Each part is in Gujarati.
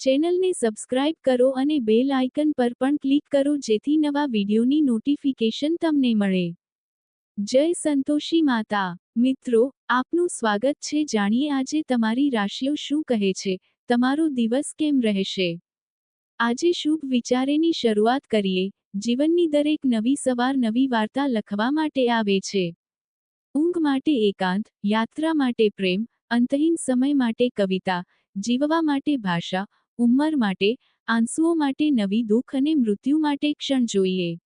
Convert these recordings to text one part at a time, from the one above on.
ચેનલને સબસ્ક્રાઇબ કરો અને બેલ આઇકન પર પણ ક્લિક કરો જેથી નવા વિડિયોની નોટિફિકેશન તમને મળે. જય સંતોષી માતા. મિત્રો, આપનું સ્વાગત છે. જાણીએ આજે તમારી રાશિઓ શું કહે છે? તમારો દિવસ કેમ રહેશે? આજે શુભ વિચારેની શરૂઆત કરીએ. જીવનની દરેક નવી સવાર નવી વાર્તા લખવા માટે આવે છે. ઊંઘ માટે એકાંત, યાત્રા માટે પ્રેમ, અંતહીન સમય માટે કવિતા, જીવવા માટે ભાષા ઉંમર માટે, આંસુઓ માટે નવી દુઃખ અને મૃત્યુ માટે ક્ષણ જોઈએ.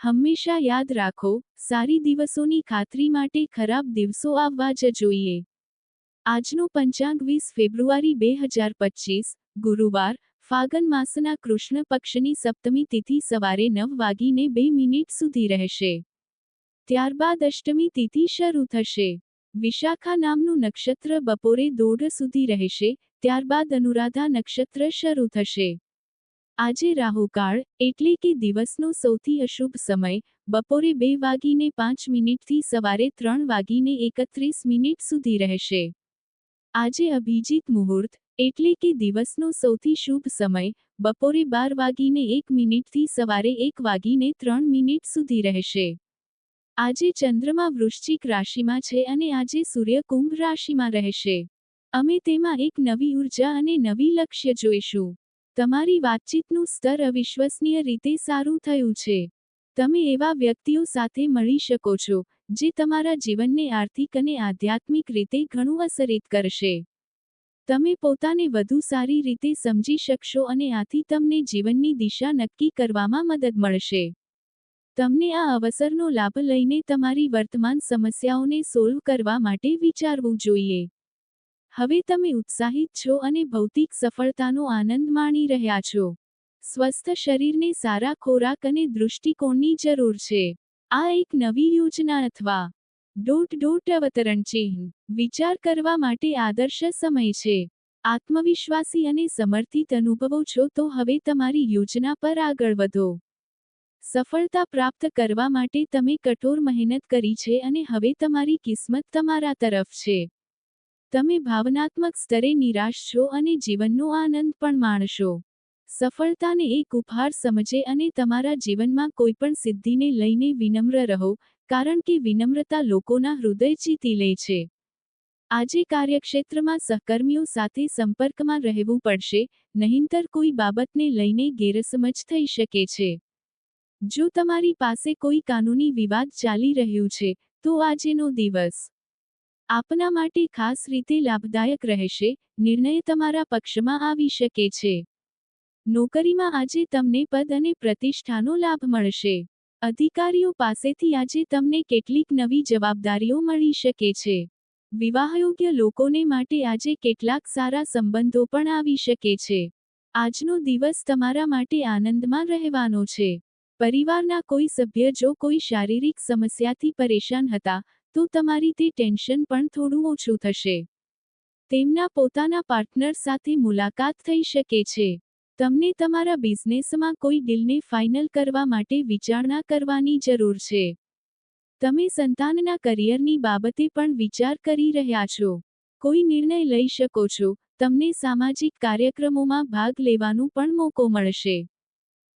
હંમેશા યાદ રાખો, સારી દિવસોની ખાતરી માટે ખરાબ દિવસો આવવા જ જોઈએ. આજનો પંચાંગ વીસ ફેબ્રુઆરી બે હજાર પચીસ, ગુરુવાર ફાગન માસના કૃષ્ણ પક્ષની સપ્તમી તિથિ સવારે નવ વાગીને બે મિનિટ સુધી રહેશે. ત્યારબાદ અષ્ટમી તિથિ શરૂ થશે. વિશાખા નામનું નક્ષત્ર બપોરે દોઢ સુધી રહેશે ત્યારબાદ અનુરાધા નક્ષત્ર શરૂ થશે. આજે રાહુકાળ, એટલે કે દિવસનો સૌથી અશુભ સમય, બપોરે બે વાગીને પાંચ મિનિટથી સવારે ત્રણ વાગીને એકત્રીસ મિનિટ સુધી રહેશે. આજે અભિજીત મુહૂર્ત, એટલે કે દિવસનો સૌથી શુભ સમય, બપોરે બાર વાગીને એક મિનિટથી સવારે એક વાગીને ત્રણ મિનિટ સુધી રહેશે. આજે ચંદ્રમા વૃશ્ચિક રાશિમાં છે અને આજે સૂર્ય કુંભ રાશિમાં રહેશે. અમે તેમાં એક નવી ઊર્જા અને નવી લક્ષ્ય જોઈશું. તમારી વાતચીતનું સ્તર અવિશ્વસનીય રીતે સારું થયું છે. તમે એવા વ્યક્તિઓ સાથે મળી શકો છો, જે તમારા જીવનને આર્થિક અને આધ્યાત્મિક રીતે ઘણું અસરિત કરશે. તમે પોતાને વધુ સારી રીતે સમજી શકશો અને આથી તમને જીવનની દિશા નક્કી કરવામાં મદદ મળશે. તમને આ અવસરનો લાભ લઈને તમારી વર્તમાન સમસ્યાઓને સોલ્વ કરવા માટે વિચારવું જોઈએ. હવે તમે ઉત્સાહિત છો અને ભૌતિક સફળતાનો આનંદ માણી રહ્યા છો. સ્વસ્થ શરીરને સારા ખોરાક અને દૃષ્ટિકોણની જરૂર છે. આ એક નવી યોજના અથવા ડોટ ડોટ અવતરણ ચિહ્ન વિચાર કરવા માટે આદર્શ સમય છે. આત્મવિશ્વાસી અને સમર્થિત અનુભવો છો તો હવે તમારી યોજના પર આગળ વધો. સફળતા પ્રાપ્ત કરવા માટે તમે કઠોર મહેનત કરી છે અને હવે તમારી કિસ્મત તમારા તરફ છે. તમે ભાવનાત્મક સ્તરે નિરાશ છો અને જીવનનો આનંદ પણ માણશો. સફળતાને એક ઉપહાર સમજે અને તમારા જીવનમાં કોઈપણ સિદ્ધિને લઈને વિનમ્ર રહો, કારણ કે વિનમ્રતા લોકોના હૃદય જીતી લે છે. આજે કાર્યક્ષેત્રમાં સહકર્મીઓ સાથે સંપર્કમાં રહેવું પડશે, નહીંતર કોઈ બાબતને લઈને ગેરસમજ થઈ શકે છે. જો તમારી પાસે કોઈ કાનૂની વિવાદ ચાલી રહ્યું છે, તો આજેનો દિવસ આપના માટે ખાસ રીતે લાભદાયક રહેશે, નિર્ણય તમારા પક્ષમાં આવી શકે છે. નોકરીમાં આજે તમને પદ અને પ્રતિષ્ઠાનો લાભ મળશે. અધિકારીઓ પાસેથી આજે તમને કેટલીક નવી જવાબદારીઓ મળી શકે છે. વિવાહયોગ્ય લોકોને માટે આજે કેટલાક સારા સંબંધો પણ આવી શકે છે. આજનો દિવસ તમારા માટે આનંદમાં રહેવાનો છે. પરિવારના કોઈ સભ્ય જો કોઈ શારીરિક સમસ્યાથી પરેશાન હતા તો તમારી તે ટેન્શન પણ થોડું ઓછું થશે. તેમના પોતાના પાર્ટનર સાથે મુલાકાત થઈ શકે છે. તમને તમારા બિઝનેસમાં કોઈ ડીલને ફાઇનલ કરવા માટે વિચારણા કરવાની જરૂર છે. તમે સંતાનના કરિયરની બાબતે પણ વિચાર કરી રહ્યા છો. કોઈ નિર્ણય લઈ શકો છો. તમને સામાજિક કાર્યક્રમોમાં ભાગ લેવાનું પણ મોકો મળશે.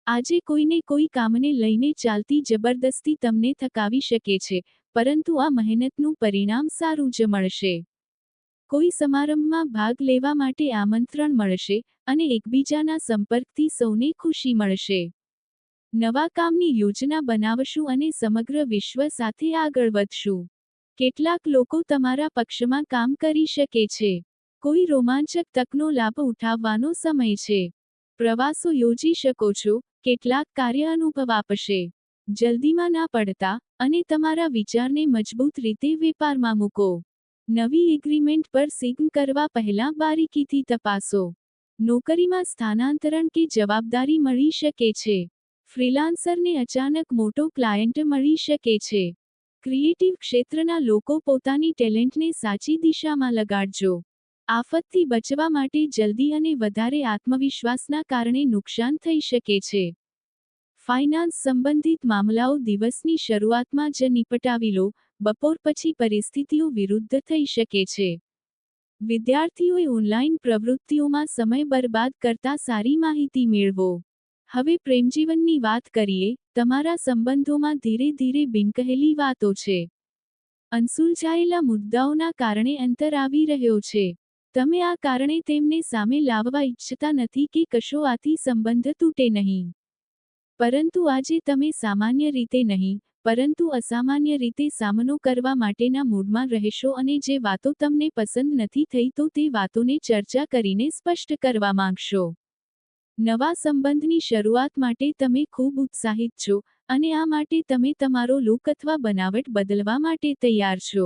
આજે કોઈને કોઈ કામને લઈને ચાલતી જબરદસ્તી તમને થકાવી શકે છે. પરંતુ આ મહેનતનું પરિણામ સારું જ મળશે. કોઈ સમારંભમાં ભાગ લેવા માટે આમંત્રણ મળશે અને એકબીજાના સંપર્કથી સૌને ખુશી મળશે. નવા કામની યોજના બનાવશું અને સમગ્ર વિશ્વ સાથે આગળ વધશું. કેટલાક લોકો તમારા પક્ષમાં કામ કરી શકે છે. કોઈ રોમાંચક તકનો લાભ ઉઠાવવાનો સમય છે. પ્રવાસો યોજી શકો છો, કેટલાક કાર્ય અનુભવ આપશે. જલ્દીમાં ના પડતા અને તમારા વિચારને મજબૂત રીતે વેપારમાં મૂકો. નવી એગ્રીમેન્ટ પર સિગ્ન કરવા પહેલાં બારીકીથી તપાસો. નોકરીમાં સ્થાનાંતરણ કે જવાબદારી મળી શકે છે. ફ્રીલાન્સરને અચાનક મોટો ક્લાયન્ટ મળી શકે છે. ક્રિએટિવ ક્ષેત્રના લોકો પોતાની ટેલેન્ટને સાચી દિશામાં લગાડજો. આફતથી બચવા માટે જલ્દી અને વધારે આત્મવિશ્વાસના કારણે નુકસાન થઈ શકે છે. ફાઇનાન્સ સંબંધિત મામલાઓ દિવસની શરૂઆતમાં જ નિપટાવી લો, બપોર પછી પરિસ્થિતિઓ વિરુદ્ધ થઈ શકે છે. વિદ્યાર્થીઓએ ઓનલાઈન પ્રવૃત્તિઓમાં સમય બરબાદ કરતા સારી માહિતી મેળવો. હવે પ્રેમજીવનની વાત કરીએ, તમારા સંબંધોમાં ધીરે ધીરે બિનકહેલી વાતો છે. અનસુલઝાયેલા મુદ્દાઓના કારણે અંતર આવી રહ્યો છે. તમે આ કારણે તેમને સામે લાવવા ઈચ્છતા નથી કે કશો આથી સંબંધ તૂટે નહીં. પરંતુ આજે તમે સામાન્ય રીતે નહીં, પરંતુ અસામાન્ય રીતે સામનો કરવા માટેના મૂડમાં રહેશો અને જે વાતો તમને પસંદ નથી થઈ તો તે વાતોને ચર્ચા કરીને સ્પષ્ટ કરવા માંગશો. નવા સંબંધની શરૂઆત માટે તમે ખૂબ ઉત્સાહિત છો અને આ માટે તમે તમારો લુક અથવા બનાવટ બદલવા માટે તૈયાર છો.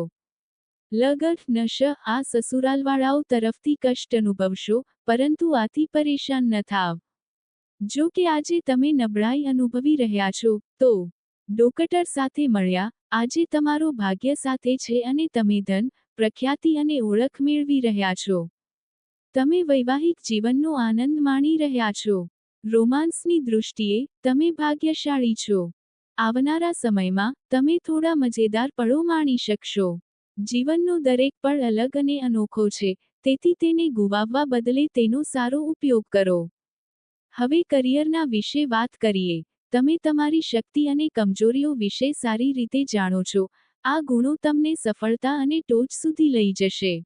લગત નશ, આ સસુરાલવાળાઓ તરફથી કષ્ટ અનુભવશો, પરંતુ આથી પરેશાન ન થાવ. જો કે આજે તમે નબળાઈ અનુભવી રહ્યા છો, તો ડોકટર સાથે મળ્યા, આજે તમારો ભાગ્ય સાથે છે અને તમે ધન, પ્રખ્યાતિ અને ઓળખ મેળવી રહ્યા છો. તમે વૈવાહિક જીવનનો આનંદ માણી રહ્યા છો. રોમાન્સની દૃષ્ટિએ તમે ભાગ્યશાળી છો. આવનારા સમયમાં તમે થોડા મજેદાર પળો માણી શકશો. જીવનનો દરેક પળ અલગ અને અનોખો છે, તેથી તેને ગુવાવવા બદલે તેનો સારો ઉપયોગ કરો. હવે કરિયરના વિશે વાત કરીએ. તમે તમારી શક્તિ અને કમજોરીઓ વિશે સારી રીતે જાણો છો. આ ગુણો તમને સફળતા અને ટોચ સુધી લઈ જશે.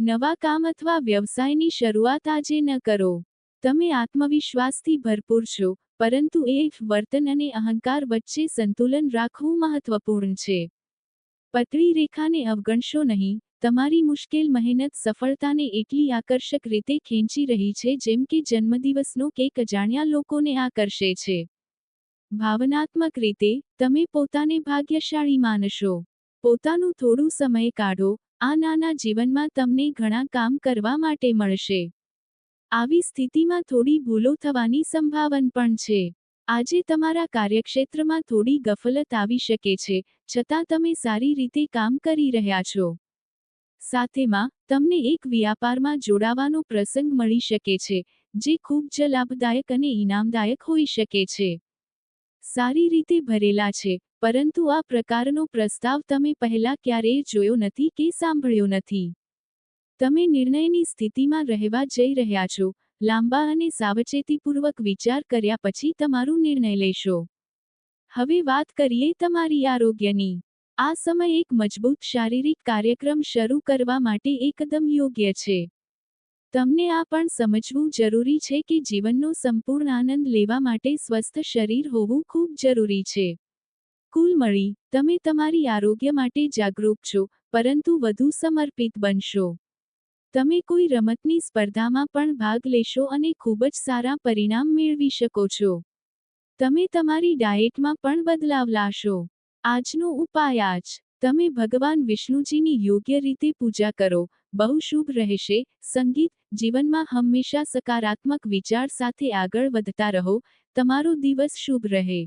નવા કામ અથવા વ્યવસાયની શરૂઆત આજે ન કરો. તમે આત્મવિશ્વાસથી ભરપૂર છો, પરંતુ એ વર્તન અને અહંકાર વચ્ચે સંતુલન રાખવું મહત્વપૂર્ણ છે. પતળી રેખાને અવગણશો નહીં તમારી મુશ્કેલ મહેનત સફળતાને એટલી આકર્ષક રીતે ખેંચી રહી છે જેમ કે જન્મદિવસનો કેક અજાણ્યા લોકોને આકર્ષે છે. ભાવનાત્મક રીતે, તમે પોતાને ભાગ્યશાળી માનશો. પોતાનું થોડું સમય કાઢો, આ નાના જીવનમાં તમને ઘણા કામ કરવા માટે મળશે. આવી સ્થિતિમાં થોડી ભૂલો થવાની સંભાવન પણ છે. આજે તમારા કાર્યક્ષેત્રમાં થોડી ગફલત આવી શકે છે, છતાં તમે સારી રીતે કામ કરી રહ્યા છો. સાથેમાં, તમને એક વ્યાપારમાં જોડાવાનો પ્રસંગ મળી શકે છે, જે ખૂબ જ લાભદાયક અને ઇનામદાયક હોઈ શકે છે. સારી રીતે ભરેલા છે, પરંતુ આ પ્રકારનો પ્રસ્તાવ તમે પહેલા ક્યારેય જોયો નથી કે સાંભળ્યો નથી. તમે નિર્ણયની સ્થિતિમાં રહેવા જઈ રહ્યા છો, લાંબા અને સાવચેતીપૂર્વક વિચાર કર્યા પછી તમારું નિર્ણય લેશો. હવે વાત કરીએ તમારી આરોગ્યની. આ સમય એક મજબૂત શારીરિક કાર્યક્રમ શરૂ કરવા માટે એકદમ યોગ્ય છે. તમને આ પણ સમજવું જરૂરી છે કે જીવનનો સંપૂર્ણ આનંદ લેવા માટે સ્વસ્થ શરીર હોવું ખૂબ જરૂરી છે. કુલ મળી, તમે તમારી આરોગ્ય માટે જાગૃત છો, પરંતુ વધુ સમર્પિત બનશો. તમે કોઈ રમતની સ્પર્ધામાં પણ ભાગ લેશો અને ખૂબ જ સારા પરિણામ મેળવી શકો છો. તમે તમારી ડાયેટમાં પણ બદલાવ લાશો આજનો ઉપાય આજ. તમે ભગવાન વિષ્ણુજીની યોગ્ય રીતે પૂજા કરો. બહુ શુભ રહેશે. સંગીત, જીવનમાં હંમેશા સકારાત્મક વિચાર સાથે આગળ વધતા રહો. તમારો દિવસ શુભ રહે.